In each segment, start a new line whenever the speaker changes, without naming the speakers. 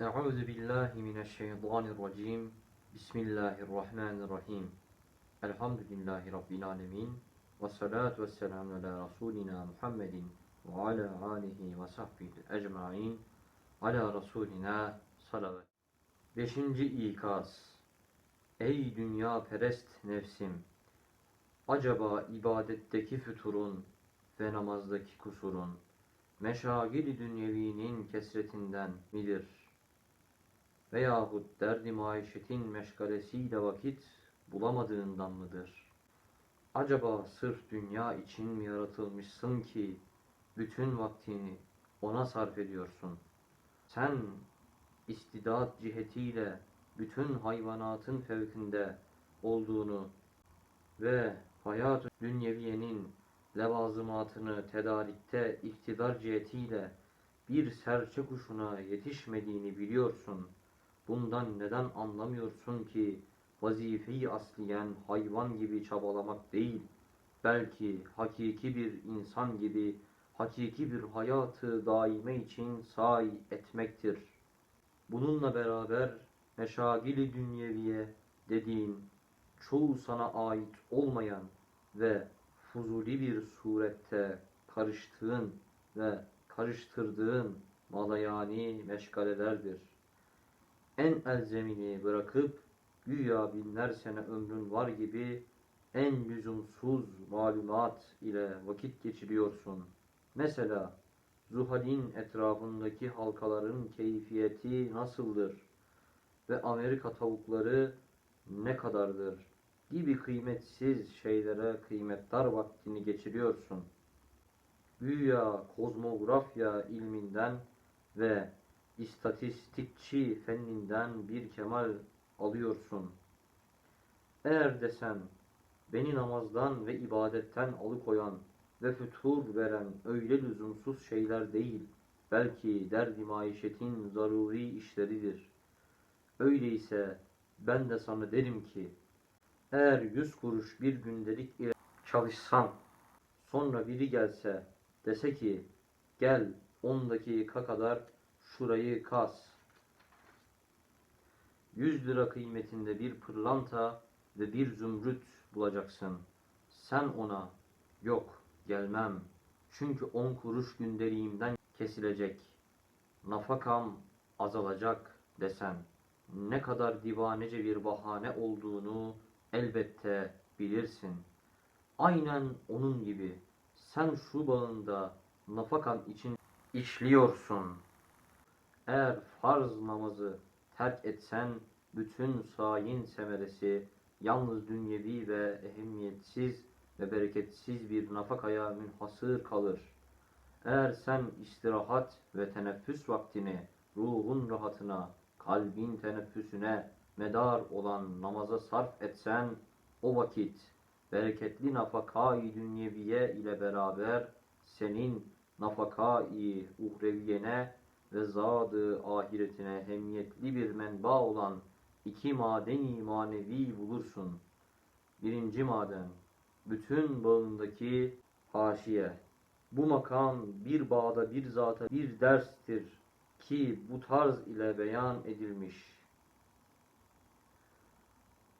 Euzu billahi mineşşeytanirracim. Bismillahirrahmanirrahim. Elhamdülillahi rabbil alamin. Ve salatu vesselamu ala rasulina Muhammedin ve ala alihi ve sahbihi ecmaîn. Ala rasulina salavat. Beşinci ikaz. Ey dünya perest nefsim! Acaba ibadetteki füturun ve namazdaki kusurun meşagil dünyevinin kesretinden midir? Veyahut derdi maişetin meşgalesiyle vakit bulamadığından mıdır? Acaba sırf dünya için mi yaratılmışsın ki bütün vaktini ona sarf ediyorsun? Sen istidat cihetiyle bütün hayvanatın fevkinde olduğunu ve hayat dünyeviyenin levazımatını tedarikte iktidar cihetiyle bir serçe kuşuna yetişmediğini biliyorsun. Bundan neden anlamıyorsun ki vazifeyi asliyen hayvan gibi çabalamak değil, belki hakiki bir insan gibi hakiki bir hayatı daime için sahi etmektir. Bununla beraber meşagili dünyeviye dediğin çoğu sana ait olmayan ve fuzuli bir surette karıştığın ve karıştırdığın malayani meşgalelerdir. En elzemini bırakıp güya binler sene ömrün var gibi en lüzumsuz malumat ile vakit geçiriyorsun. Mesela Zuhal'in etrafındaki halkaların keyfiyeti nasıldır ve Amerika tavukları ne kadardır gibi kıymetsiz şeylere kıymetdar vaktini geçiriyorsun. Güya kozmografya ilminden ve istatistikçi fenninden bir kemal alıyorsun. Eğer desen beni namazdan ve ibadetten alıkoyan ve fütur veren öyle lüzumsuz şeyler değil, belki derdi maişetin zaruri işleridir. Öyleyse ben de sana derim ki, eğer yüz kuruş bir gündelik ile çalışsan, sonra biri gelse dese ki, gel on dakika kadar şurayı kas. Yüz lira kıymetinde bir pırlanta ve bir zümrüt bulacaksın. Sen ona, yok gelmem. Çünkü on kuruş gündeliğimden kesilecek. Nafakam azalacak desen. Ne kadar divanece bir bahane olduğunu elbette bilirsin. Aynen onun gibi sen şu bağında nafakan için işliyorsun. Eğer farz namazı terk etsen bütün sayin semeresi yalnız dünyevi ve ehemmiyetsiz ve bereketsiz bir nafakaya münhasır kalır. Eğer sen istirahat ve teneffüs vaktini ruhun rahatına, kalbin teneffüsüne medar olan namaza sarf etsen o vakit bereketli nafakayı dünyeviye ile beraber senin nafakayı uhreviyene ve zadı ahiretine hemiyetli bir menba olan iki madeni manevi bulursun. Birinci maden, bütün bağındaki haşiye. Bu makam bir bağda bir zata bir derstir ki bu tarz ile beyan edilmiş.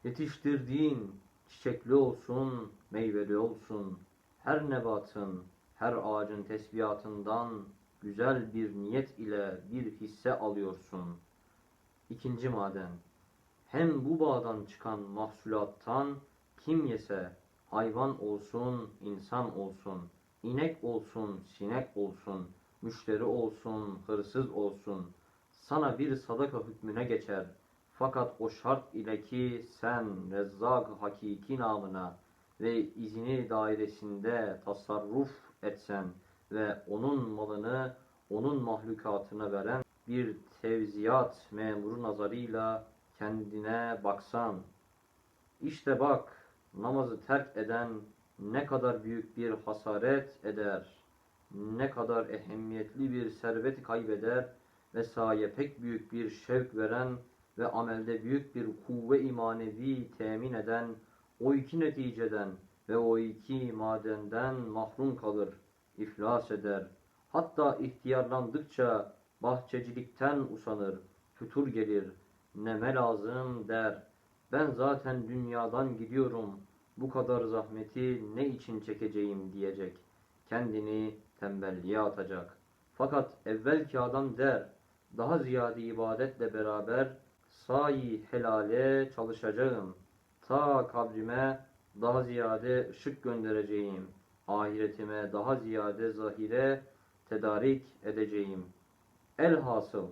Yetiştirdiğin çiçekli olsun, meyveli olsun, her nebatın, her ağacın tesbihatından güzel bir niyet ile bir hisse alıyorsun. İkinci maden, hem bu bağdan çıkan mahsulattan kim yese, hayvan olsun, insan olsun, inek olsun, sinek olsun, müşteri olsun, hırsız olsun, sana bir sadaka hükmüne geçer. Fakat o şart ile ki sen rezzak hakiki namına ve izini dairesinde tasarruf etsen ve onun malını onun mahlukatına veren bir tevziyat memuru nazarıyla kendine baksan. İşte bak namazı terk eden ne kadar büyük bir hasaret eder, ne kadar ehemmiyetli bir servet kaybeder ve saye pek büyük bir şevk veren ve amelde büyük bir kuvve imanevi temin eden o iki neticeden ve o iki madenden mahrum kalır, iflas eder. Hatta ihtiyarlandıkça bahçecilikten usanır, fütur gelir. Neme lazım der. Ben zaten dünyadan gidiyorum. Bu kadar zahmeti ne için çekeceğim diyecek. Kendini tembelliğe atacak. Fakat evvelki adam der. Daha ziyade ibadetle beraber sayi helale çalışacağım. Ta kabrime daha ziyade ışık göndereceğim. Ahiretime daha ziyade zahire tedarik edeceğim. Elhasıl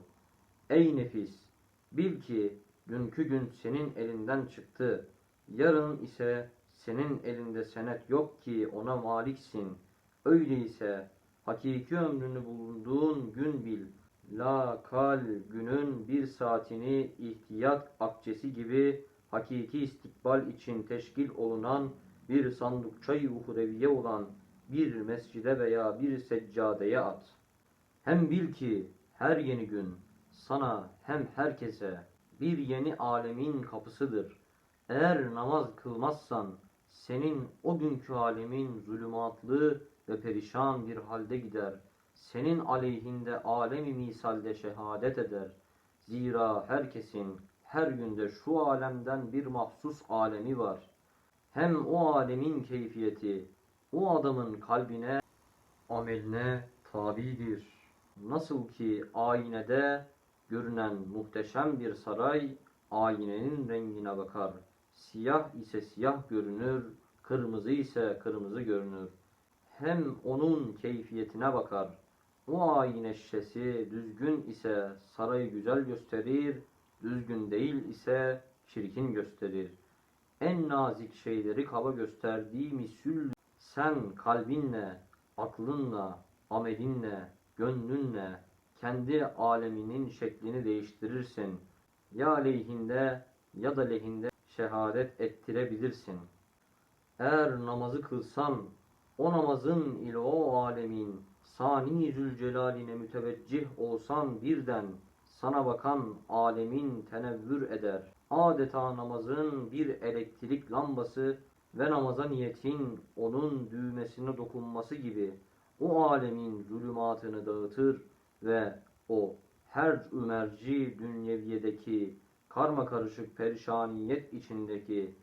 ey nefis bil ki dünkü gün senin elinden çıktı. Yarın ise senin elinde senet yok ki ona maliksin. Öyleyse hakiki ömrünü bulunduğun gün bil. La kal günün bir saatini ihtiyat akçesi gibi hakiki istikbal için teşkil olunan bir sandukçayı uhreviye olan bir mescide veya bir seccadeye at. Hem bil ki her yeni gün sana hem herkese bir yeni alemin kapısıdır. Eğer namaz kılmazsan senin o günkü alemin zulümatlı ve perişan bir halde gider. Senin aleyhinde alemi misalde şehadet eder. Zira herkesin her günde şu alemden bir mahsus alemi var. Hem o alemin keyfiyeti o adamın kalbine, ameline tabidir. Nasıl ki aynede görünen muhteşem bir saray aynenin rengine bakar. Siyah ise siyah görünür, kırmızı ise kırmızı görünür. Hem onun keyfiyetine bakar. O ayine şişesi düzgün ise sarayı güzel gösterir, düzgün değil ise çirkin gösterir. En nazik şeyleri kaba gösterdiği misül sen kalbinle, aklınla, amelinle, gönlünle kendi aleminin şeklini değiştirirsin. Ya lehinde ya da lehinde şehadet ettirebilirsin. Eğer namazı kılsan, o namazın ile o alemin sani zülcelaline müteveccih olsan birden sana bakan alemin tenevvür eder. Adeta namazın bir elektrik lambası ve namaza niyetin onun düğmesine dokunması gibi o alemin zulümatını dağıtır ve o her ümerci dünyeviyedeki karma karışık perişaniyet içindeki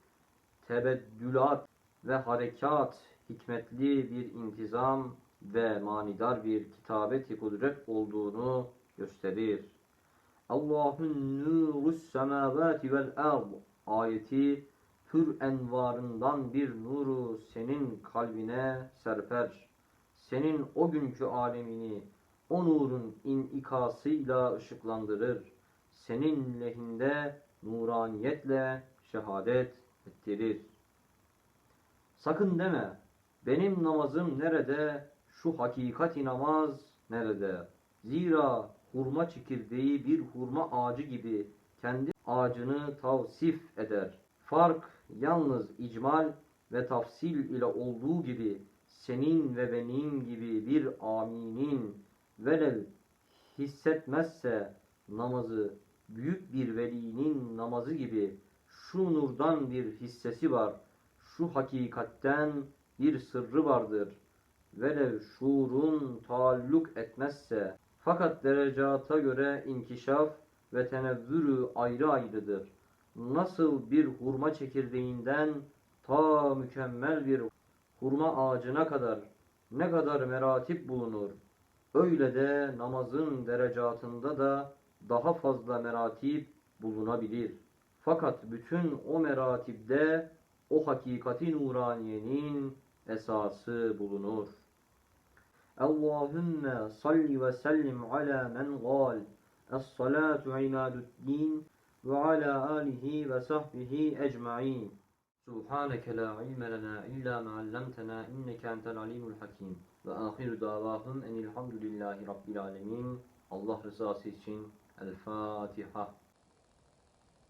tebeddülat ve harekat hikmetli bir intizam ve manidar bir kitabeti kudret olduğunu gösterir. Allahün nurus semavati vel ard ayeti pür envarından bir nuru senin kalbine serper. Senin o günkü alemini o nurun inikasıyla ışıklandırır. Senin lehinde nuraniyetle şehadet ettirir. Sakın deme, benim namazım nerede, şu hakikati namaz nerede? Zira hurma çekirdeği bir hurma ağacı gibi kendi ağacını tavsif eder. Fark yalnız icmal ve tafsil ile olduğu gibi senin ve benim gibi bir aminin velev hissetmezse namazı büyük bir velinin namazı gibi şu nurdan bir hissesi var. Şu hakikatten bir sırrı vardır. Velev şuurun taalluk etmezse fakat derecata göre inkişaf ve tenevvürü ayrı ayrıdır. Nasıl bir hurma çekirdeğinden ta mükemmel bir hurma ağacına kadar ne kadar meratip bulunur. Öyle de namazın derecatında da daha fazla meratip bulunabilir. Fakat bütün o meratibde o hakikati nuraniyenin esası bulunur. اللهم صل وسلم على من قال الصلاة عماد الدين وعلى آله وصحبه أجمعين. سبحانك لا علم لنا إلا ما علمتنا إنك أنت العليم الحكيم. وآخر دعواهم أن الحمد لله رب العالمين. الله رزاسي الفاتحة.